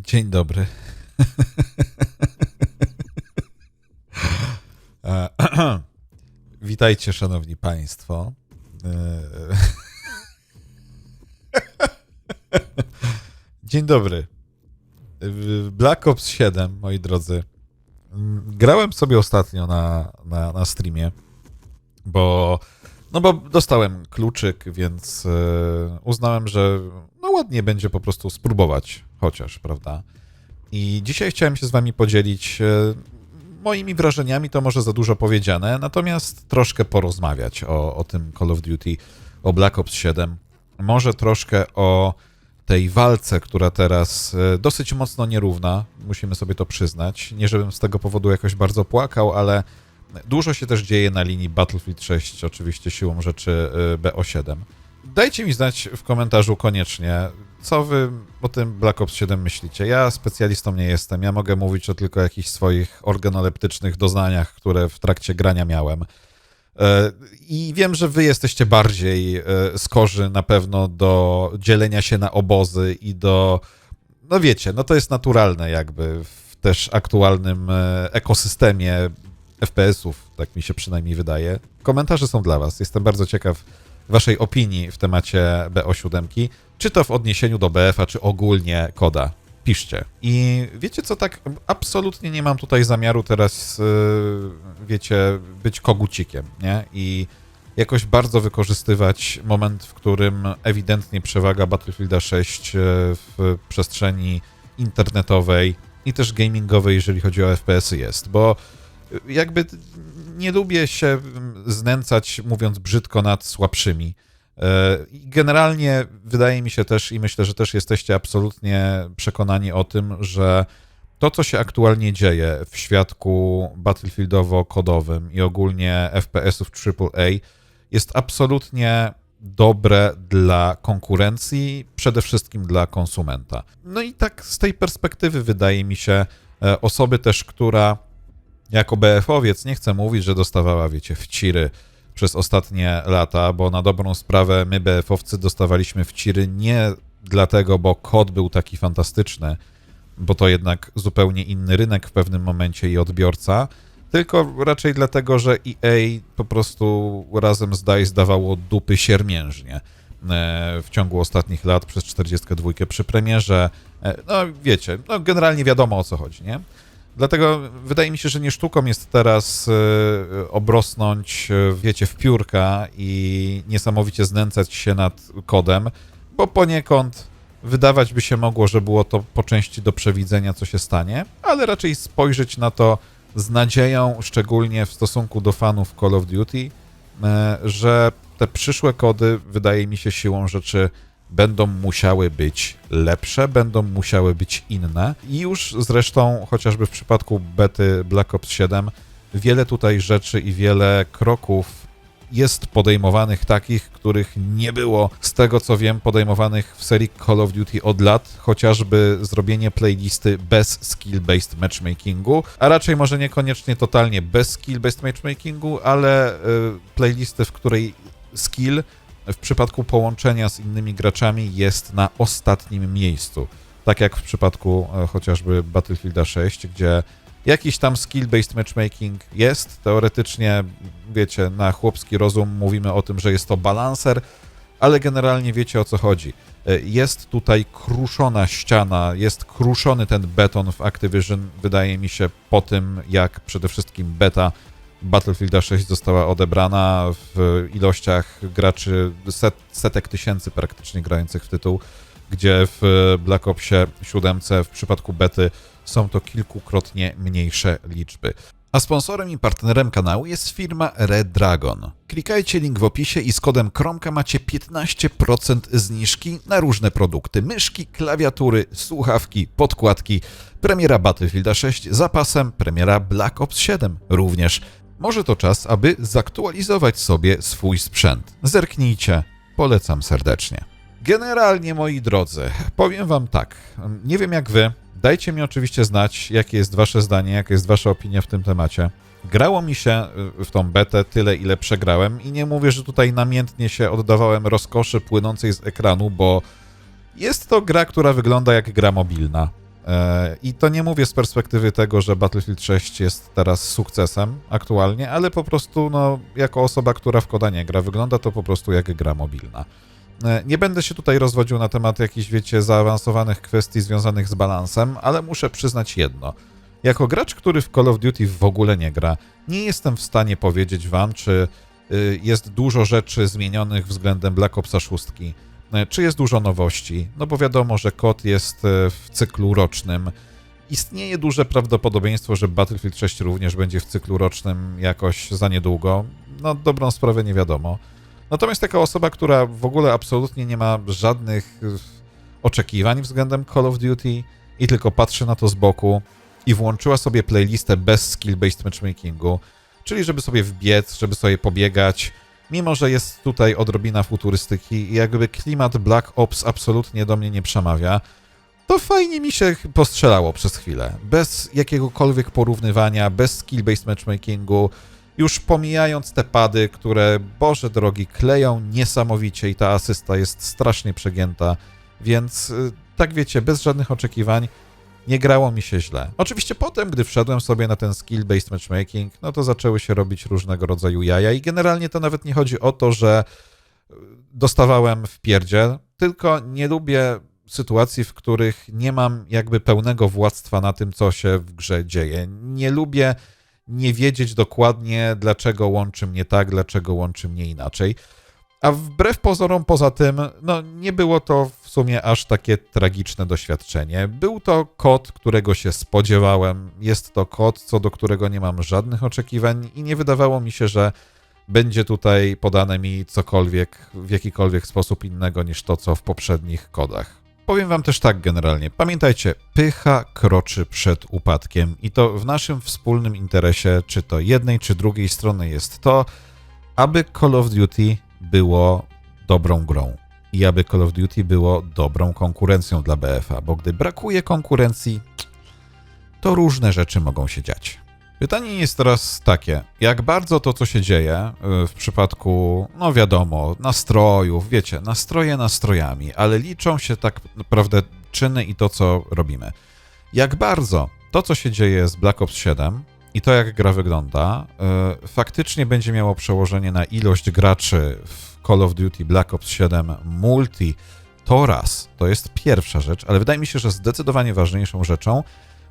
Dzień dobry. E, Witajcie, szanowni państwo. E, Dzień dobry. Black Ops 7, moi drodzy. Mm, Grałem sobie ostatnio na, na, na streamie, bo no bo dostałem kluczyk, więc e, uznałem, że no ładnie będzie po prostu spróbować chociaż, prawda? I dzisiaj chciałem się z wami podzielić e, moimi wrażeniami, to może za dużo powiedziane, natomiast troszkę porozmawiać o, o tym Call of Duty, o Black Ops 7, może troszkę o tej walce, która teraz e, dosyć mocno nierówna, musimy sobie to przyznać. Nie żebym z tego powodu jakoś bardzo płakał, ale dużo się też dzieje na linii Battlefield 6, oczywiście siłą rzeczy e, BO7. Dajcie mi znać w komentarzu koniecznie, co wy o tym Black Ops 7 myślicie. Ja specjalistą nie jestem, ja mogę mówić o tylko jakichś swoich organoleptycznych doznaniach, które w trakcie grania miałem. E, I wiem, że wy jesteście bardziej e, skorzy na pewno do dzielenia się na obozy i do. No wiecie, no to jest naturalne jakby w też aktualnym ekosystemie FPS-ów, tak mi się przynajmniej wydaje. Komentarze są dla was. Jestem bardzo ciekaw waszej opinii w temacie BO7, czy to w odniesieniu do BF-a, czy ogólnie koda. Piszcie. I wiecie co, tak absolutnie nie mam tutaj zamiaru teraz, yy, wiecie, być kogucikiem, nie? I jakoś bardzo wykorzystywać moment, w którym ewidentnie przewaga Battlefielda 6 yy, w przestrzeni internetowej i też gamingowej, jeżeli chodzi o FPS-y jest, bo jakby nie lubię się znęcać, mówiąc brzydko, nad słabszymi. E, Generalnie wydaje mi się też, i myślę, że też jesteście absolutnie przekonani o tym, że to, co się aktualnie dzieje w świadku battlefieldowo-kodowym i ogólnie FPS-ów AAA, jest absolutnie dobre dla konkurencji, przede wszystkim dla konsumenta. No i tak z tej perspektywy wydaje mi się, e, osoby też, która jako BF-owiec nie chcę mówić, że dostawała, wiecie, wciry przez ostatnie lata, bo na dobrą sprawę my BF-owcy dostawaliśmy wciry nie dlatego, bo kod był taki fantastyczny, bo to jednak zupełnie inny rynek w pewnym momencie i odbiorca, tylko raczej dlatego, że EA po prostu razem z DICE dawało dupy siermiężnie e, w ciągu ostatnich lat przez 42 przy premierze. E, No wiecie, no generalnie wiadomo o co chodzi, nie? Dlatego wydaje mi się, że nie sztuką jest teraz e, obrosnąć, e, wiecie, w piórka i niesamowicie znęcać się nad kodem, bo poniekąd wydawać by się mogło, że było to po części do przewidzenia, co się stanie, ale raczej spojrzeć na to z nadzieją, szczególnie w stosunku do fanów Call of Duty, e, że te przyszłe kody, wydaje mi się, siłą rzeczy będą musiały być lepsze, będą musiały być inne. I już zresztą, chociażby w przypadku bety Black Ops 7, wiele tutaj rzeczy i wiele kroków jest podejmowanych takich, których nie było, z tego co wiem, podejmowanych w serii Call of Duty od lat, chociażby zrobienie playlisty bez skill-based matchmakingu, a raczej może niekoniecznie totalnie bez skill-based matchmakingu, ale y, playlisty, w której skill w przypadku połączenia z innymi graczami jest na ostatnim miejscu. Tak jak w przypadku e, chociażby Battlefielda 6, gdzie jakiś tam skill-based matchmaking jest. Teoretycznie, wiecie, na chłopski rozum mówimy o tym, że jest to balancer, ale generalnie wiecie o co chodzi. E, Jest tutaj kruszona ściana, jest kruszony ten beton w Activision, wydaje mi się, po tym jak przede wszystkim beta Battlefielda 6 została odebrana w ilościach graczy set, setek tysięcy praktycznie grających w tytuł, gdzie w Black Opsie 7 w przypadku bety są to kilkukrotnie mniejsze liczby. A sponsorem i partnerem kanału jest firma Red Dragon. Klikajcie link w opisie i z kodem Kromka macie 15% zniżki na różne produkty: myszki, klawiatury, słuchawki, podkładki. Premiera Battlefielda 6 zapasem, premiera Black Ops 7 również. Może to czas, aby zaktualizować sobie swój sprzęt. Zerknijcie, polecam serdecznie. Generalnie, moi drodzy, powiem wam tak. Nie wiem jak wy, dajcie mi oczywiście znać, jakie jest wasze zdanie, jaka jest wasza opinia w tym temacie. Grało mi się y, w tą betę tyle, ile przegrałem i nie mówię, że tutaj namiętnie się oddawałem rozkoszy płynącej z ekranu, bo jest to gra, która wygląda jak gra mobilna. E, I to nie mówię z perspektywy tego, że Battlefield 6 jest teraz sukcesem aktualnie, ale po prostu, no, jako osoba, która w koda nie gra, wygląda to po prostu jak gra mobilna. E, Nie będę się tutaj rozwodził na temat jakichś, wiecie, zaawansowanych kwestii związanych z balansem, ale muszę przyznać jedno. Jako gracz, który w Call of Duty w ogóle nie gra, nie jestem w stanie powiedzieć wam, czy y, jest dużo rzeczy zmienionych względem Black Opsa 6, y, czy jest dużo nowości, no bo wiadomo, że kod jest y, w cyklu rocznym. Istnieje duże prawdopodobieństwo, że Battlefield 6 również będzie w cyklu rocznym jakoś za niedługo. No, dobrą sprawę nie wiadomo. Natomiast taka osoba, która w ogóle absolutnie nie ma żadnych y, oczekiwań względem Call of Duty i tylko patrzy na to z boku i włączyła sobie playlistę bez skill-based matchmakingu, czyli żeby sobie wbiec, żeby sobie pobiegać, mimo że jest tutaj odrobina futurystyki i jakby klimat Black Ops absolutnie do mnie nie przemawia, to fajnie mi się postrzelało przez chwilę. Bez jakiegokolwiek porównywania, bez skill-based matchmakingu, już pomijając te pady, które, Boże drogi, kleją niesamowicie i ta asysta jest strasznie przegięta, więc y, tak wiecie, bez żadnych oczekiwań nie grało mi się źle. Oczywiście potem, gdy wszedłem sobie na ten skill-based matchmaking, no to zaczęły się robić różnego rodzaju jaja i generalnie to nawet nie chodzi o to, że y, dostawałem w pierdziel, tylko nie lubię sytuacji, w których nie mam jakby pełnego władztwa na tym, co się w grze dzieje. Nie lubię nie wiedzieć dokładnie, dlaczego łączy mnie tak, dlaczego łączy mnie inaczej. A wbrew pozorom, poza tym, no nie było to sumie aż takie tragiczne doświadczenie. Był to kod, którego się spodziewałem. Jest to kod, co do którego nie mam żadnych oczekiwań i nie wydawało mi się, że będzie tutaj podane mi cokolwiek w jakikolwiek sposób innego niż to, co w poprzednich kodach. Powiem wam też tak generalnie. Pamiętajcie, pycha kroczy przed upadkiem i to w naszym wspólnym interesie, czy to jednej, czy drugiej strony jest to, aby Call of Duty było dobrą grą i aby Call of Duty było dobrą konkurencją dla BFA, bo gdy brakuje konkurencji, to różne rzeczy mogą się dziać. Pytanie jest teraz takie, jak bardzo to, co się dzieje y, w przypadku, no wiadomo, nastrojów, wiecie, nastroje nastrojami, ale liczą się tak naprawdę czyny i to, co robimy. Jak bardzo to, co się dzieje z Black Ops 7 i to, jak gra wygląda, y, faktycznie będzie miało przełożenie na ilość graczy w Call of Duty Black Ops 7 Multi, to raz, to jest pierwsza rzecz, ale wydaje mi się, że zdecydowanie ważniejszą rzeczą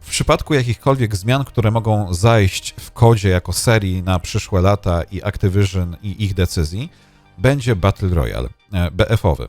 w przypadku jakichkolwiek zmian, które mogą zajść w kodzie jako serii na przyszłe lata i Activision i ich decyzji, będzie Battle Royale, e, BF-owy.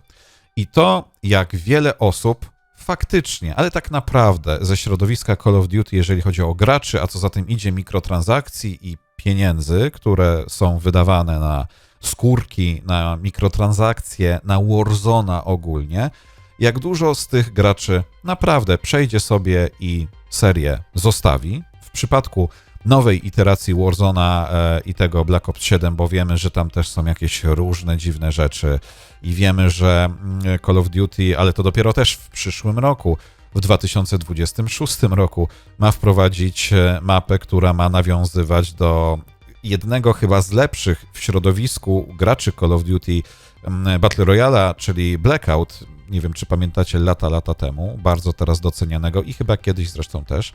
I to, jak wiele osób faktycznie, ale tak naprawdę ze środowiska Call of Duty, jeżeli chodzi o graczy, a co za tym idzie mikrotransakcji i pieniędzy, które są wydawane na skórki, na mikrotransakcje, na Warzona ogólnie, jak dużo z tych graczy naprawdę przejdzie sobie i serię zostawi. W przypadku nowej iteracji Warzona e, i tego Black Ops 7, bo wiemy, że tam też są jakieś różne dziwne rzeczy i wiemy, że mm, Call of Duty, ale to dopiero też w przyszłym roku, w 2026 roku ma wprowadzić e, mapę, która ma nawiązywać do jednego chyba z lepszych w środowisku graczy Call of Duty mm, Battle Royale, czyli Blackout. Nie wiem, czy pamiętacie lata, lata temu, bardzo teraz docenianego i chyba kiedyś zresztą też.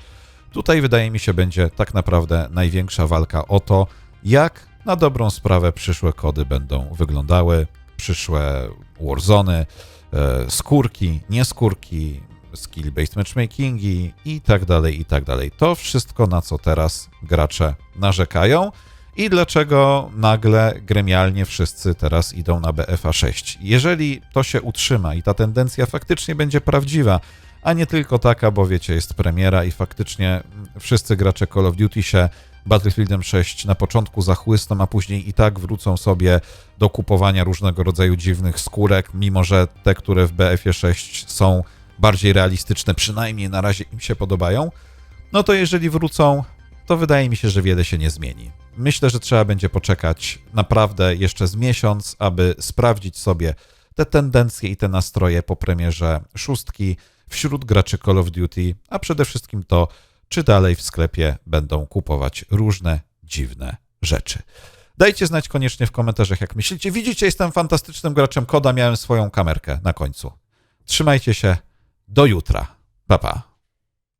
Tutaj wydaje mi się będzie tak naprawdę największa walka o to, jak na dobrą sprawę przyszłe kody będą wyglądały, przyszłe Warzony, e, skórki, nieskórki, skill-based matchmakingi i tak dalej, i tak dalej. To wszystko, na co teraz gracze narzekają i dlaczego nagle gremialnie wszyscy teraz idą na BFA 6. Jeżeli to się utrzyma i ta tendencja faktycznie będzie prawdziwa, a nie tylko taka, bo wiecie, jest premiera i faktycznie wszyscy gracze Call of Duty się Battlefieldem 6 na początku zachłysną, a później i tak wrócą sobie do kupowania różnego rodzaju dziwnych skórek, mimo że te, które w BF-ie 6 są bardziej realistyczne, przynajmniej na razie im się podobają, no to jeżeli wrócą, to wydaje mi się, że wiele się nie zmieni. Myślę, że trzeba będzie poczekać naprawdę jeszcze z miesiąc, aby sprawdzić sobie te tendencje i te nastroje po premierze szóstki wśród graczy Call of Duty, a przede wszystkim to, czy dalej w sklepie będą kupować różne dziwne rzeczy. Dajcie znać koniecznie w komentarzach, jak myślicie. Widzicie, jestem fantastycznym graczem koda, miałem swoją kamerkę na końcu. Trzymajcie się, do jutra. Pa, pa.